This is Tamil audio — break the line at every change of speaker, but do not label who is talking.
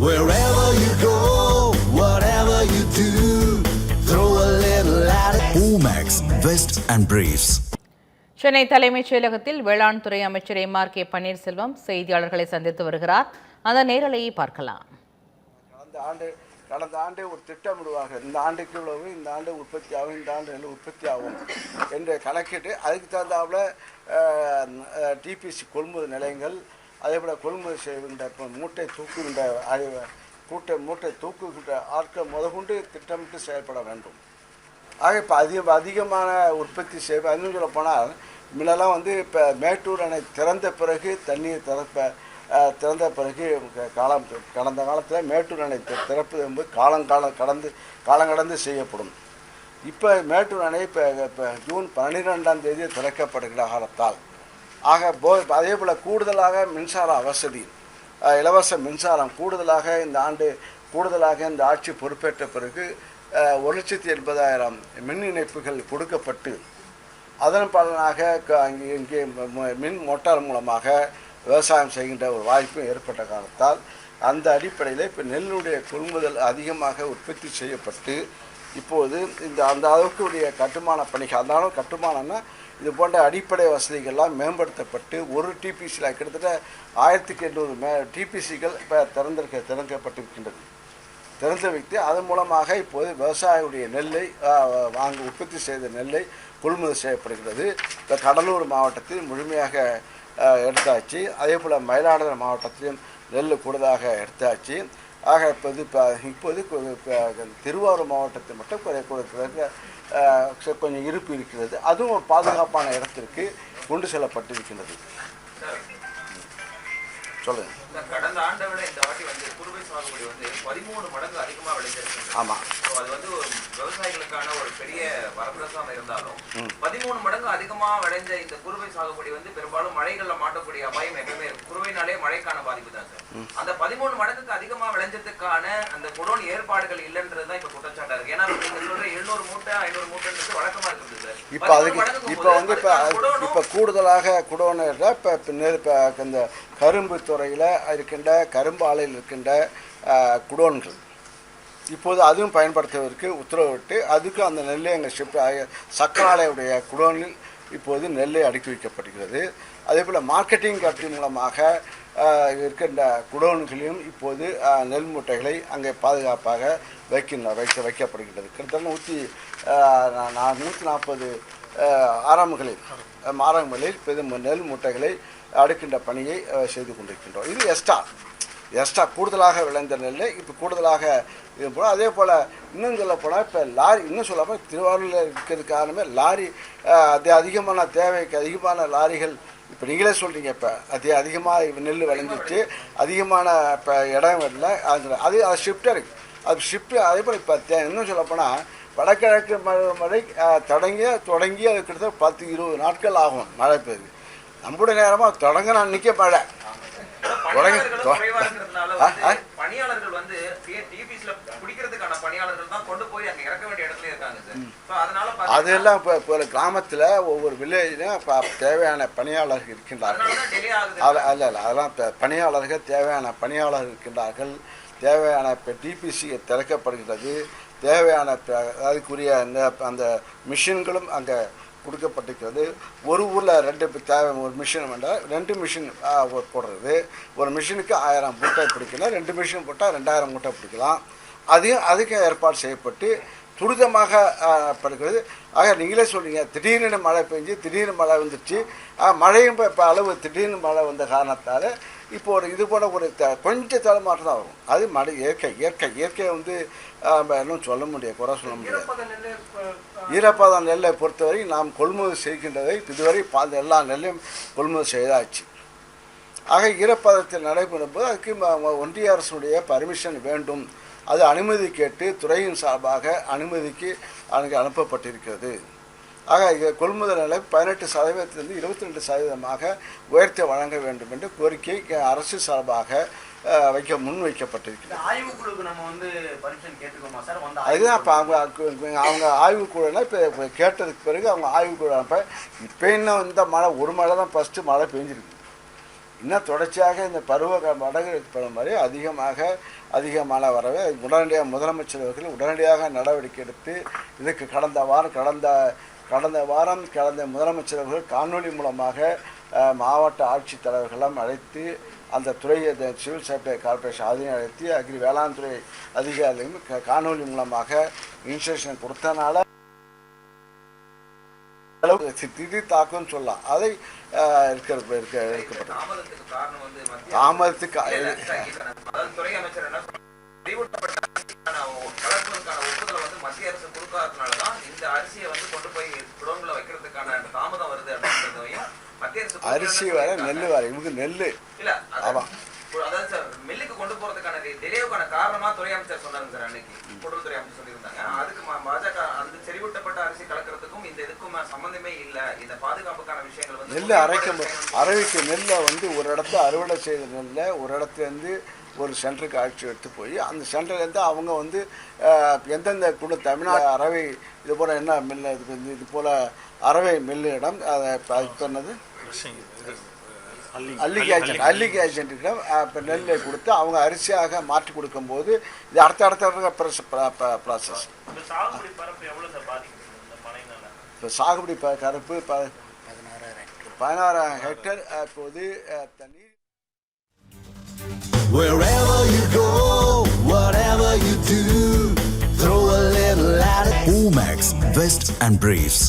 Wherever you go, whatever you do, throw a little at it. Omax, Vest and Briefs.
Chennai தலைமைச் செயலகத்தில் வேளாண் துறை அமைச்சர் எம் ஆர் கே பன்னீர்செல்வம் செய்தியாளர்களை சந்தித்து வருகிறார் அந்த நேரலையை பார்க்கலாம்
கடந்த ஆண்டு கடந்த ஆண்டே ஒரு திட்டமிடுவார்கள் இந்த ஆண்டுக்கு இவ்வளவு இந்த ஆண்டு உற்பத்தி ஆகும் இந்த ஆண்டு நெல் உற்பத்தி ஆகும் என்று கணக்கிட்டு அதுக்கு தகுந்தாப்புல டிபிசி கொள்முதல் நிலையங்கள் அதே போல் கொள்முதல் செய்கின்ற இப்போ மூட்டை தூக்குகின்ற அறிவு கூட்டை மூட்டை தூக்குகின்ற ஆட்கள் முதற்கொண்டு திட்டமிட்டு செயல்பட வேண்டும். ஆக இப்போ அதிக அதிகமான உற்பத்தி செய்வ இன்னும் சொல்ல போனால் முன்னெல்லாம் வந்து இப்போ மேட்டூர் அணை திறந்த பிறகு தண்ணீர் திறப்ப திறந்த பிறகு க- காலம் கடந்த காலத்தில் மேட்டூர் அணை தி- திறப்பது என்பது காலங்காலம் கடந்து காலம் கடந்து செய்யப்படும். இப்போ மேட்டூர் அணை இப்போ இப்போ ஜூன் பன்னிரெண்டாம் தேதி திறக்கப்படுகிற காலத்தால் ஆக போ அதே போல் கூடுதலாக மின்சார வசதி. இலவச மின்சாரம் கூடுதலாக இந்த ஆண்டு கூடுதலாக இந்த ஆட்சி பொறுப்பேற்ற பிறகு ஒரு லட்சத்தி எண்பதாயிரம் மின் இணைப்புகள் கொடுக்கப்பட்டு அதன் பலனாக அங்கே இங்கே மின் மோட்டார் மூலமாக விவசாயம் செய்கின்ற ஒரு வாய்ப்பு ஏற்பட்ட காலத்தால் அந்த அடிப்படையில் இப்போ நெல்லுடைய கொள்முதல் அதிகமாக உற்பத்தி செய்யப்பட்டு இப்போது இந்த அந்த அளவுக்கு உடைய கட்டுமான பணிகள் அதனால கட்டுமானம்னா இது போன்ற அடிப்படை வசதிகள்லாம் மேம்படுத்தப்பட்டு ஒரு டிபிசியில் கிட்டத்தட்ட ஆயிரத்துக்கு எண்ணூறு மே டிபிசிகள் இப்போ திறந்திருக்க திறக்கப்பட்டிருக்கின்றது. திறந்து வைத்து அதன் மூலமாக இப்போது விவசாயியுடைய நெல்லை வாங்க உற்பத்தி செய்த நெல்லை கொள்முதல் செய்யப்படுகிறது. இந்த கடலூர் மாவட்டத்தில் முழுமையாக எடுத்தாச்சு. அதே போல் மயிலாடுதுறை மாவட்டத்திலும் நெல் கூடுதலாக எடுத்தாச்சு. ஆக இப்போது இப்போ இப்போது திருவாரூர் மாவட்டத்தில் மட்டும் குறை கொடுக்கிறதுக்கு கொஞ்சம் இருப்பு இருக்கிறது. அதுவும் ஒரு பாதுகாப்பான இடத்திற்கு கொண்டு செல்லப்பட்டிருக்கின்றது சொல்லுங்கள்
இந்த கடந்த ஆண்டை விட இந்த வாட்டி வந்து குறுவை சாகுபடி வந்து பதிமூணு மடங்கு அதிகமா விளைஞ்சிருக்கு அது வந்து விவசாயிகளுக்கான ஒரு பெரிய வரப்பிரசாதம் இருந்தாலும் பதிமூணு மடங்கு அதிகமா விளைஞ்ச இந்த குறுவை சாகுபடி வந்து பெரும்பாலும் மழைகள்ல மாட்டக்கூடிய அபாயம் எப்பவுமே குறுவைனாலே மழைக்கான பாதிப்பு தான் சார். அந்த பதிமூணு மடங்குக்கு அதிகமா விளைஞ்சதுக்கான அந்த குடோன் ஏற்பாடுகள் இல்லைன்றதுதான் இப்ப குற்றச்சாட்டா.
இப்போ அதுக்கு இப்போ வந்து இப்போ இப்போ கூடுதலாக குடோன்னு இப்போ இப்போ இந்த கரும்பு துறையில் இருக்கின்ற கரும்பு ஆலையில் இருக்கின்ற குடோன்கள். இப்போது அதுவும் பயன்படுத்துவதற்கு உத்தரவிட்டு அதுக்கு அந்த நெல்லை எங்கள் ஷிப் சக்கராலையுடைய குடோனில் இப்போது நெல்லை அடுக்கி வைக்கப்படுகிறது. அதே போல் மார்க்கெட்டிங் கட்டி மூலமாக இருக்கின்ற குடோன்களையும் இப்போது நெல் மூட்டைகளை அங்கே பாதுகாப்பாக வைக்கின்ற வைக்க வைக்கப்படுகின்றது. கிட்டத்தட்ட நூற்றி நான் நூற்றி நாற்பது ஆரம்பங்களில் ஆரம்பங்களில் நெல் மூட்டைகளை அடுக்கின்ற பணியை செய்து கொண்டிருக்கின்றோம். இது எஸ்டா. எக்ஸ்ட்ரா கூடுதலாக விளைந்த நெல் இப்போ கூடுதலாக இது போல் அதே போல் இன்னும் சொல்ல போனால் இப்போ லாரி இன்னும் சொல்லாமல் திருவாரூரில் இருக்கிறது காரணமே லாரி அஹ், அது அதிகமான தேவைக்கு அதிகமான லாரிகள் இப்போ நீங்களே சொல்கிறீங்க இப்போ. அது அதிகமாக நெல் விளைஞ்சிச்சு அதிகமான இப்போ இடம் இல்லை அது அது அது ஷிஃப்ட் இருக்கு. அது ஷிஃப்ட் அதே போல் இப்போ இன்னும் சொல்லப்போனால் வடகிழக்கு மழை மழை தொடங்கி தொடங்கி அது கிட்டத்தட்ட பத்து இருபது நாட்கள் ஆகும் மழை பெய்யுது நம்முடைய நேரமாக தொடங்கின அன்றைக்கே மழை.
பணியாளர்களும்
தொடங்க-
குறைவா இருக்கிறதுனால
ஆ,
வந்து
ஆ.
பணியாளர்கள் வந்து டிபிஸ்ல குடிக்கிறதுக்கான பணியாளர்கள் தான் கொண்டு போய் அங்க இறக்க வேண்டிய இடத்துல இருக்காங்க சார் So அதனால பாத்தீங்கன்னா-
அதெல்லாம் இப்போ இப்போ கிராமத்தில் ஒவ்வொரு வில்லேஜ்லையும் இப்போ தேவையான பணியாளர்கள் இருக்கின்றார்கள். அது அல்ல இல்லை அதெல்லாம் பணியாளர்கள் தேவையான பணியாளர்கள் இருக்கின்றார்கள். தேவையான இப்போ டிபிசி திறக்கப்படுகிறது. தேவையான அதுக்குரிய அந்த அந்த மிஷின்களும் அங்கே கொடுக்கப்பட்டிருக்கிறது. ஒரு ஊரில் ரெண்டு தேவை ஒரு மிஷின் வேண்டாம் ரெண்டு மிஷின் போடுறது. ஒரு மிஷினுக்கு ஆயிரம் மூட்டை பிடிக்கணும். ரெண்டு மிஷின் போட்டால் ரெண்டாயிரம் மூட்டை பிடிக்கலாம். அதையும் அதுக்கு ஏற்பாடு செய்யப்பட்டு துரிதமாக ஆ, படுகிறது ஆக நீங்களே சொல்றீங்க திடீர்னு மழை பெஞ்சு திடீர்னு மழை வந்துருச்சு. ஆ, மழையும் இப்போ இப்போ அளவு திடீர்னு மழை வந்த காரணத்தால் இப்போ ஒரு இது போல ஒரு த கொஞ்சம் தடுமாற்றம் தான் வரும். அது மழை இயற்கை இயற்கை இயற்கையை வந்து இன்னும் சொல்ல முடியாது குறை சொல்ல முடியாது. ஈரப்பதம் நெல்லை பொறுத்தவரை நாம் கொள்முதல் செய்கின்றதை இதுவரை பாந்த எல்லா நெல்லையும் கொள்முதல் செய்தாச்சு. ஆக ஈரப்பதத்தில் நடைபெறும் போது அதுக்கு ஒன்றிய அரசுடைய பர்மிஷன் வேண்டும். அது அனுமதி கேட்டு துறையின் சார்பாக அனுமதிக்கு அங்கே அனுப்பப்பட்டிருக்கிறது. ஆக இது கொள்முதல் நிலை பதினெட்டு சதவீதத்திலிருந்து இருபத்தி ரெண்டு சதவீதமாக உயர்த்தி வழங்க வேண்டும் என்று கோரிக்கை அரசு சார்பாக வைக்க முன் வைக்கப்பட்டிருக்கிறது அதுதான் இப்போ அவங்க அவங்க- அவங்க ஆய்வுக்குழுனா இப்போ இப்போ கேட்டதுக்கு பிறகு அவங்க ஆய்வுக்குழு அப்போ இப்போ இன்னும் இந்த மழை ஒரு மழை தான் ஃபஸ்ட்டு மழை பெஞ்சிருக்கு. இன்னும் தொடர்ச்சியாக இந்த பருவ க- வடகிழக்கு பருவமழை அதிகமாக அதிக மழை வரவே உடனடியாக முதலமைச்சர் அவர்கள் உடனடியாக நடவடிக்கை எடுத்து இதுக்கு கடந்த வாரம் கடந்த கடந்த வாரம் கடந்த முதலமைச்சர் அவர்கள் காணொலி மூலமாக மாவட்ட ஆட்சித்தலைவர்களெல்லாம் அழைத்து அந்த துறையை இந்த சிவில் சப்ளை கார்பரேஷன் அதையும் அழைத்து அக்ரி வேளாண் துறை அதிகாரிகளும் க- காணொலி மூலமாக இன்ஸ்ட்ரக்ஷன் கொடுத்தனால திடீர் தாக்கம்னு சொல்லலாம். அதை இருக்கிற இருக்க இருக்கப்பட்டது
தாமதத்துக்கு அரசு சொல்லியிருக்காங்க.
நெல் வர இவங்க நெல்
இல்ல அது-
ஆமா.
அதாவது சார் மில்லுக்கு கொண்டு போறதுக்கான டிலேவுக்கான காரணமா துறை அமைச்சர் சொன்னாங்க சார் அன்னைக்கு கூட்டுறவுத்துறை அமைச்சர் சொல்லியிருந்தாங்க. அதுக்கு பாஜக அந்த செறிவூட்டப்பட்ட அரிசி கலக்கிறதுக்கும் இந்த இதுக்கும் சம்பந்தமே இல்ல. இந்த பாதுகாப்புக்கான விஷயங்கள் வந்து
நெல் அரைக்க அரைவிக்க நெல்லை வந்து ஒரு இடத்துல அறுவடை செய்த நெல்லை ஒரு இடத்துலேருந்து ஒரு சென்டருக்கு அழைச்சி எடுத்து போய் அந்த சென்டர்லேருந்து அவங்க வந்து எந்தெந்த குழு தமிழ்நாடு அரவை இது போல் என்ன மில்லு இது வந்து இது போல் அரவை மில்லிடம் அதை இப்போ அது சொன்னது? அல்லிகை ஏஜென்ட் அல்லிகை ஏஜென்ட்டிடம் இப்போ நெல்லை கொடுத்து அவங்க அரிசியாக மாற்றி கொடுக்கும்போது இது அடுத்த அடுத்த ப்ராசஸ்
இந்த சாகுபடி பரப்பு எவ்வளவு சார் பாதிக்கப்படுது இந்த மழைனால
இப்போ சாகுபடி ப கருப்பு ப பதினாறாயிரம் ஹெக்டர் இப்போது அஹ், தண்ணீர்
Wherever you go, whatever you do, throw a little at it. Omax, Vest and Briefs.